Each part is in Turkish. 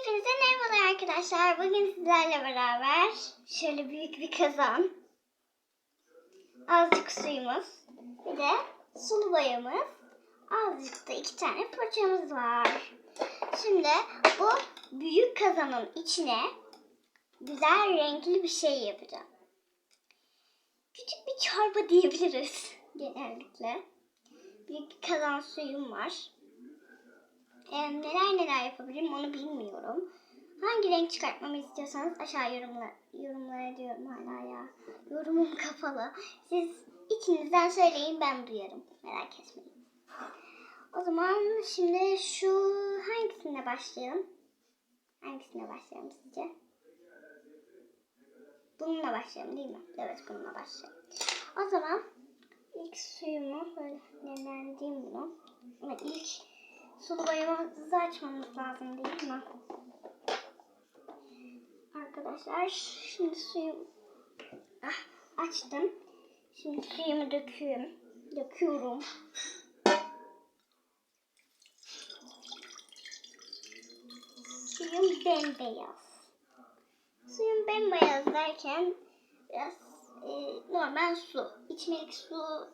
Hepinize merhabalar arkadaşlar. Bugün sizlerle beraber şöyle büyük bir kazan, azıcık suyumuz, bir de sulu boyamız, azıcık da iki tane fırçamız var. Şimdi bu büyük kazanın içine güzel renkli bir şey yapacağım. Küçük bir çorba diyebiliriz genellikle. Büyük bir kazan suyum var. Ee, neler neler yapabilirim onu bilmiyorum. Hangi renk çıkartmamı istiyorsanız aşağı yorumla, yorumlara diyorum hala ya. Yorumum kapalı. Siz içinizden söyleyin ben duyarım. Merak etmeyin. O zaman şimdi şu hangisine başlayalım? Hangisine başlayalım sizce? Bununla başlayalım değil mi? Evet bununla başlayalım. O zaman ilk suyumu böyle nemlendireyim bunu. Evet, ilk sulu boyamızı açmamız lazım değil mi? Arkadaşlar şimdi suyum ah, açtım. Şimdi suyumu döküyorum. Döküyorum. Suyum bembeyaz. Suyum bembeyaz derken biraz e, normal su. İçmelik su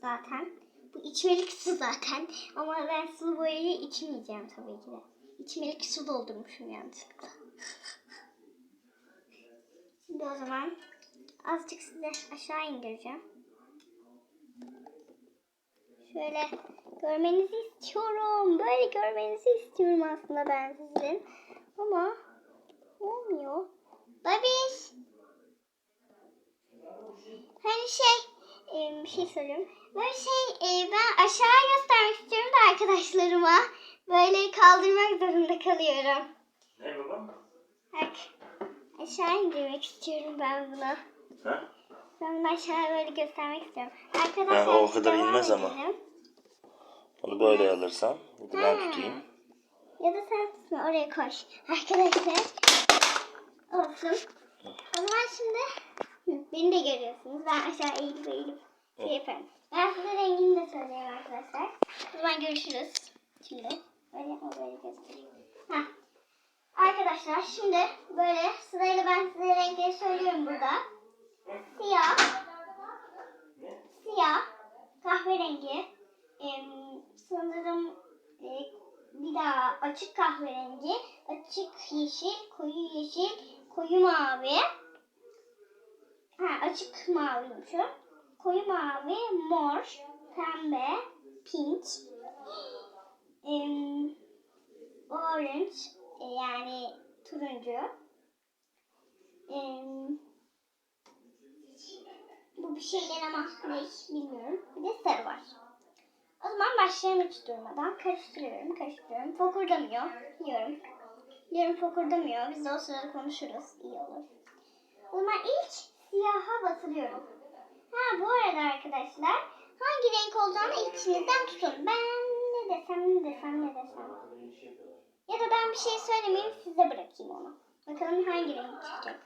zaten. Bu içmelik su zaten. Ama ben sulu boyayı içmeyeceğim tabii ki de. İçmelik su doldurmuşum yanlışlıkla. Şimdi o zaman azıcık size aşağı indireceğim. Şöyle görmenizi istiyorum. Böyle görmenizi istiyorum aslında ben sizin. Ama olmuyor. Babiş. Hani şey e, bir şey söyleyeyim. Böyle şey e, ben aşağı göstermek istiyorum da arkadaşlarıma. Böyle kaldırmak zorunda kalıyorum. Ne baba? Bak aşağı indirmek istiyorum ben bunu. Ha? Ben bunu aşağı böyle göstermek istiyorum. Arkadaşlar Ha, o kadar inmez ama. Onu böyle alırsan. Bir de ben Ha. tutayım. Ya da sen tutma oraya koş. Arkadaşlar olsun. O zaman şimdi beni de görüyorsunuz. Ben aşağı eğilip eğilip şey yaparım. Ben size rengini de söyleyeyim arkadaşlar. O zaman görüşürüz. Şimdi böyle böyle göstereyim. Heh. Arkadaşlar şimdi böyle sırayla ben size renkleri söylüyorum burada. Siyah, siyah, kahverengi, em, sanırım e, bir daha açık kahverengi, açık yeşil, koyu yeşil, koyu mavi. Ha açık maviymiş o. Koyu mavi, mor, pembe, pink, em, orange e, yani turuncu. Em, bu bir şeyler ama ne bilmiyorum. Bir de sarı var. O zaman başlayalım hiç durmadan. Karıştırıyorum, karıştırıyorum. Fokurdamıyor. Yiyorum. Yiyorum fokurdamıyor. Biz de o sırada konuşuruz. İyi olur. O zaman ilk siyaha batırıyorum. Ha bu arada arkadaşlar hangi renk olacağını içinizden tutun. Ben ne desem ne desem ne desem. Ya da ben bir şey söylemeyeyim size bırakayım onu. Bakalım hangi renk çıkacak.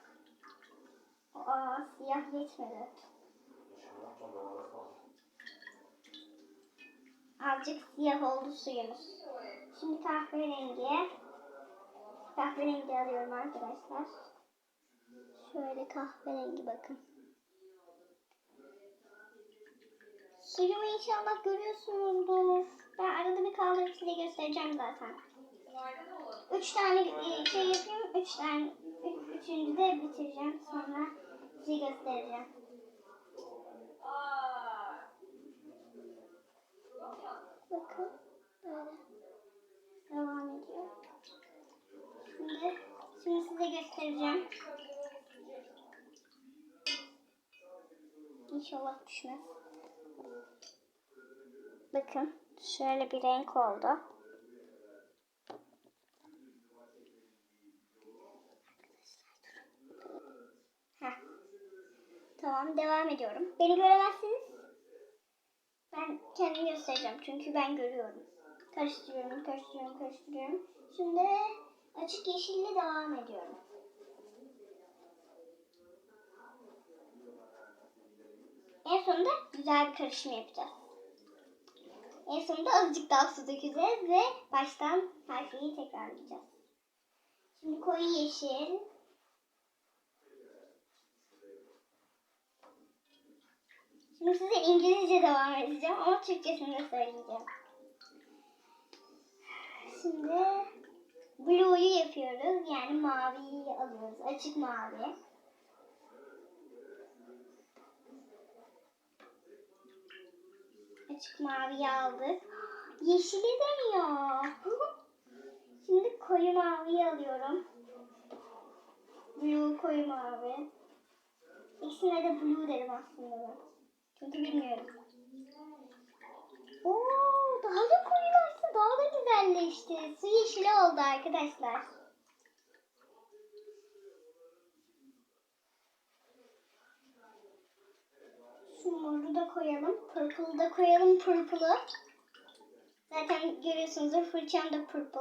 Aa siyah geçmedi. Azıcık siyah oldu suyumuz. Şimdi kahverengi. Kahverengi alıyorum arkadaşlar. Şöyle kahverengi bakın. Suyumu inşallah görüyorsunuzdur. Ben arada bir kaldırıp size göstereceğim zaten. Üç tane e, şey yapayım. Üç tane. Üç, üçüncü de bitireceğim. Sonra size göstereceğim. Bakın. Böyle. Devam ediyor. Şimdi, şimdi size göstereceğim. İnşallah düşmez. Bakın. Şöyle bir renk oldu. Tamam devam ediyorum. Beni göremezsiniz. Ben kendimi göstereceğim çünkü ben görüyorum. Karıştırıyorum, karıştırıyorum, karıştırıyorum. Şimdi açık yeşille devam ediyorum. En sonunda güzel bir karışım yapacağız. En sonunda azıcık daha su dökeceğiz ve baştan her şeyi tekrarlayacağız. Şimdi koyu yeşil. Şimdi size İngilizce devam edeceğim ama Türkçesini de söyleyeceğim. Şimdi blue'yu yapıyoruz. Yani maviyi alıyoruz. Açık mavi. Açık maviyi aldık. Yeşili demiyor. Şimdi koyu maviyi alıyorum. Blue koyu mavi. İkisine de blue dedim aslında ben. Çünkü bilmiyorum. Oo, daha da koyularsa daha da güzelleşti. Su yeşili oldu arkadaşlar. Şu moru da koyalım. Purple'ı da koyalım purple'ı. Zaten görüyorsunuzdur fırçam da purple.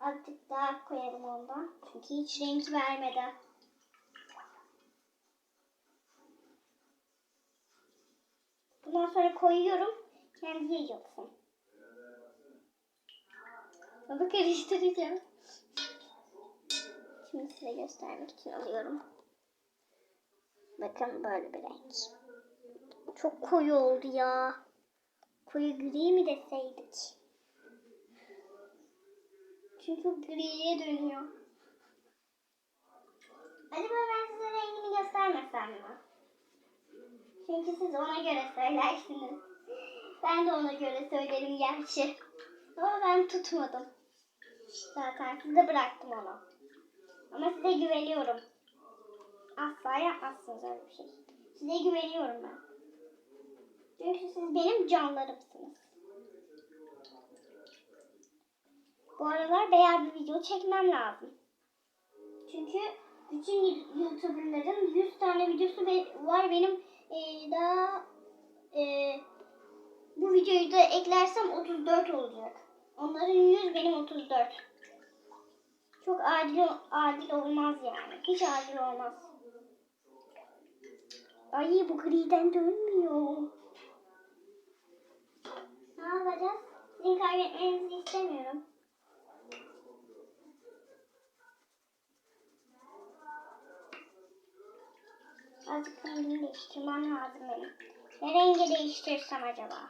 Azıcık daha koyalım ondan. Çünkü hiç renk vermedi. Bundan sonra koyuyorum. Kendi yayılsın. Bunu karıştıracağım. Şimdi size göstermek için alıyorum. Bakın böyle bir renk. Çok koyu oldu ya. Koyu gri mi deseydik? Çünkü griye dönüyor. Acaba ben size rengini göstermesem mi? Çünkü siz ona göre söylersiniz. Ben de ona göre söylerim gerçi. Ama ben tutmadım. Zaten size bıraktım onu. Ama size güveniyorum. Asla yapmazsınız öyle bir şey. Size güveniyorum ben. Çünkü siz benim canlarımsınız. Bu aralar bayağı bir video çekmem lazım. Çünkü bütün YouTuber'ların 100 tane videosu var. Benim eee, daha eee, bu videoyu da eklersem 34 olacak. Onların 100 benim 34. Çok adil adil olmaz yani. Hiç adil olmaz. Ay bu griden dönmüyor. Ne yapacağız? Sizin kaybetmenizi istemiyorum. Azıcık rengini değiştirmem lazım benim. Ne rengi değiştirsem acaba?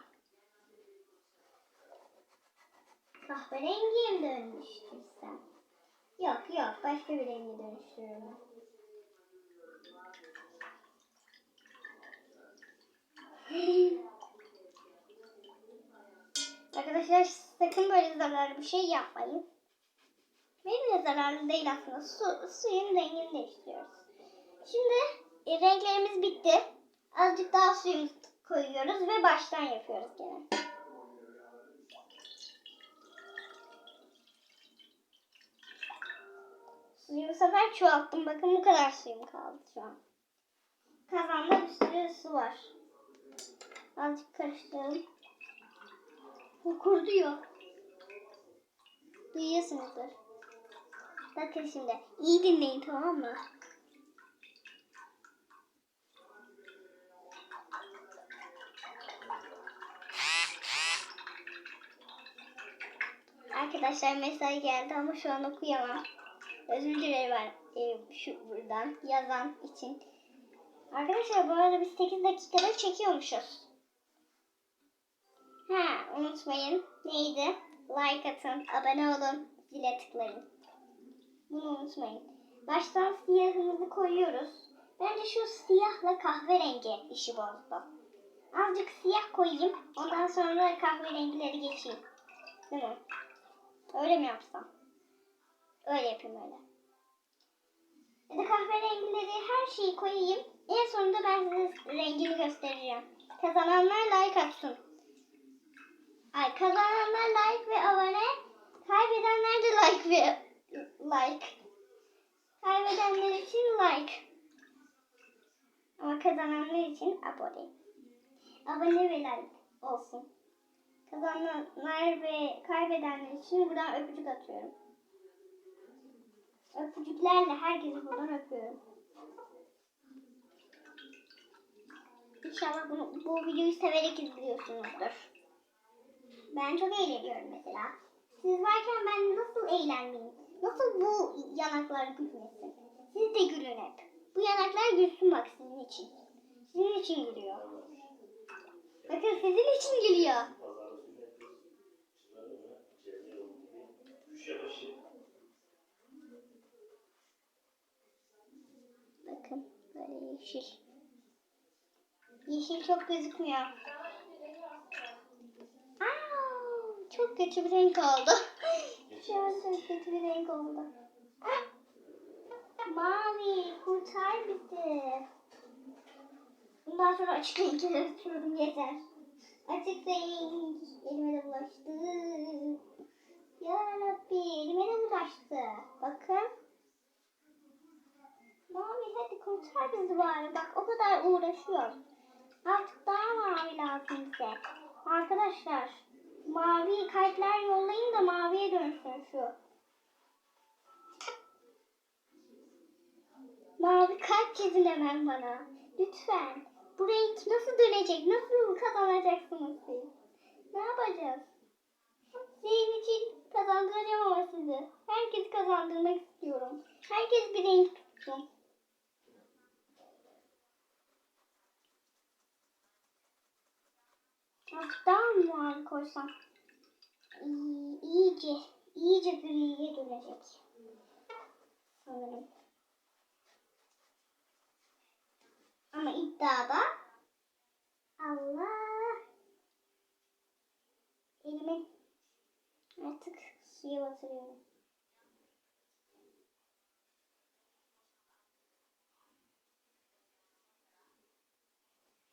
Kahverengiye mi dönüştürsem? Yok yok başka bir rengi dönüştürürüm. Arkadaşlar sakın böyle zararlı bir şey yapmayın. Benim de zararlı değil aslında. Su, suyun rengini değiştiriyoruz. Şimdi e, renklerimiz bitti. Azıcık daha suyumuzu koyuyoruz ve baştan yapıyoruz gene. Suyu bu sefer çoğalttım. Bakın bu kadar suyum kaldı şu an. Kazanda bir sürü su var. Azıcık karıştıralım. Kokurduyor. Duyuyorsunuzdur. Bakın şimdi. İyi dinleyin tamam mı? Arkadaşlar mesaj geldi ama şu an okuyamam. Özür dilerim ben e, şu buradan yazan için. Arkadaşlar bu arada biz 8 dakikada çekiyormuşuz. Ha unutmayın. Neydi? Like atın, abone olun, zile tıklayın. Bunu unutmayın. Baştan siyahımızı koyuyoruz. Bence şu siyahla kahverengi işi bozdu. Azıcık siyah koyayım. Ondan sonra kahverengileri geçeyim. Değil mi? Öyle mi yapsam? Öyle yapayım öyle. Ya da kahverengileri her şeyi koyayım. En sonunda ben size rengini göstereceğim. Kazananlar like atsın. Ay kazananlar like ve abone. Kaybedenler de like ve like. Kaybedenler için like. Ama kazananlar için abone. Abone ve like olsun. Kazananlar ve kaybedenler için buradan öpücük atıyorum. Öpücüklerle herkesi buradan öpüyorum. İnşallah bunu, bu videoyu severek izliyorsunuzdur. Ben çok eğleniyorum mesela. Siz varken ben nasıl eğlenmeyeyim? Nasıl bu yanaklar gülmesin? Siz de gülün hep. Bu yanaklar gülsün bak sizin için. Sizin için gülüyor. Bakın sizin için gülüyor. Bakın böyle yeşil. Yeşil çok gözükmüyor. Aa, çok kötü bir renk oldu. Şu an çok kötü bir renk oldu. Mavi kurtar bizi. Bundan sonra açık renkleri açıyorum yeter. Açık renk elime de bulaştı. Ya Rabbi elime de bulaştı. Bakın. Mavi hadi kurtar bizi bari. Bak o kadar uğraşıyor. Artık daha mavi lazım bize. Arkadaşlar mavi kalpler yollayın da maviye dönsün şu. Mavi kalp çizin hemen bana. Lütfen. Bu renk nasıl dönecek? Nasıl kazanacaksınız siz? Ne yapacağız? Sizin için kazandıracağım ama sizi. Herkes kazandırmak istiyorum. Herkes bir renk tutsun. Ah, daha mı mavi koysam? İyi, iyice, iyice griye dönecek. Sanırım. Ama iddiada Allah elimi artık suya batırıyorum.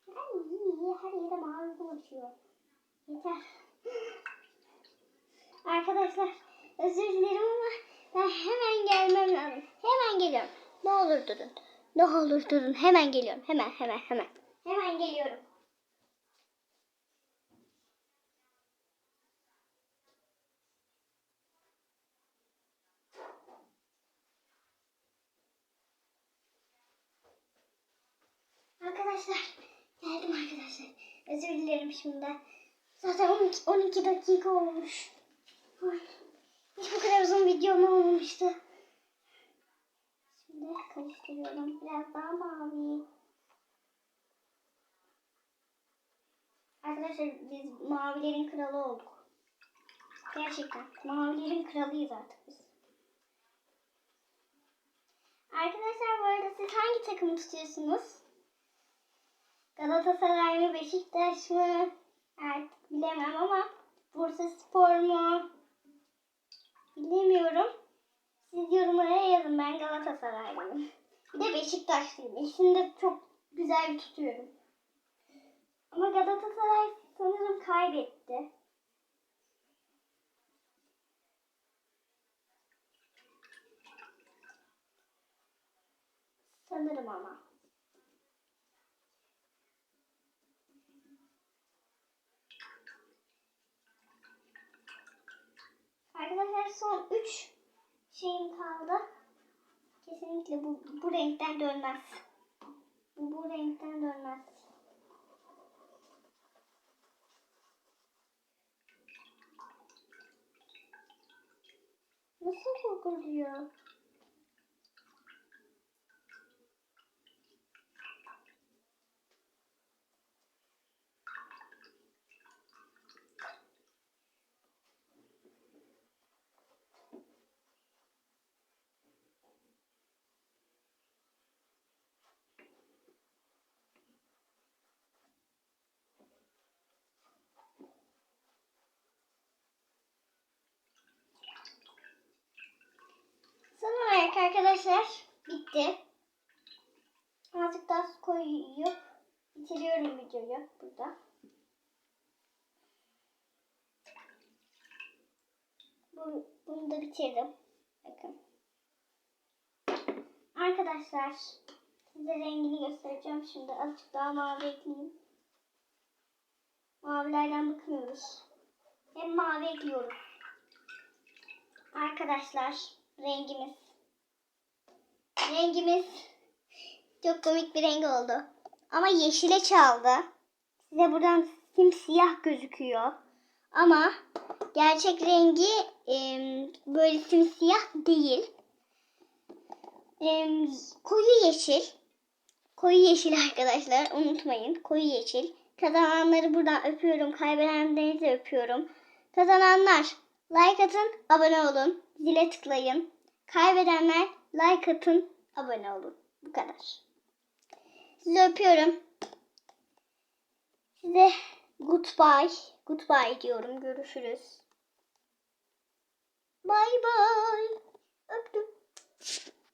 Ay her yere mavi bulaşıyor. Yeter. Arkadaşlar özür dilerim ama ben hemen gelmem lazım. Hemen geliyorum. Ne olur durun. Ne olur durun. Hemen geliyorum. Hemen hemen hemen. Hemen geliyorum. Arkadaşlar geldim arkadaşlar. Özür dilerim şimdi. Zaten 12, 12 dakika olmuş. Ay, hiç bu kadar uzun videom olmamıştı. Şimdi karıştırıyorum. Biraz daha mavi. Arkadaşlar biz mavilerin kralı olduk. Gerçekten mavilerin kralıyız artık biz. Arkadaşlar bu arada siz hangi takımı tutuyorsunuz? Galatasaray mı Beşiktaş mı? Artık bilemem ama Bursa Spor mu? Bilemiyorum. Siz yorumlara yazın. Ben Galatasaraylıyım. Bir de Beşiktaşlıyım. İkisini de çok güzel tutuyorum. Ama Galatasaray sanırım kaybetti. Sanırım ama. Arkadaşlar son 3 şeyim kaldı. Kesinlikle bu, bu renkten dönmez. Bu, bu renkten dönmez. Nasıl kokuluyor? Son olarak arkadaşlar bitti. Azıcık daha su koyup bitiriyorum videoyu burada. Bu, bunu da bitirdim. Bakın. Arkadaşlar size rengini göstereceğim şimdi. Azıcık daha mavi ekleyeyim. Mavilerden bakmıyoruz. Hem mavi ekliyoruz. Arkadaşlar rengimiz. Rengimiz çok komik bir renk oldu. Ama yeşile çaldı. Size buradan simsiyah gözüküyor. Ama gerçek rengi e, böyle simsiyah değil. E, koyu yeşil. Koyu yeşil arkadaşlar unutmayın. Koyu yeşil. Kazananları buradan öpüyorum. Kaybedenleri de öpüyorum. Kazananlar like atın, abone olun. Zile tıklayın. Kaybedenler like atın, abone olun. Bu kadar. Sizi öpüyorum. Size goodbye. Goodbye diyorum. Görüşürüz. Bye bye. Öptüm.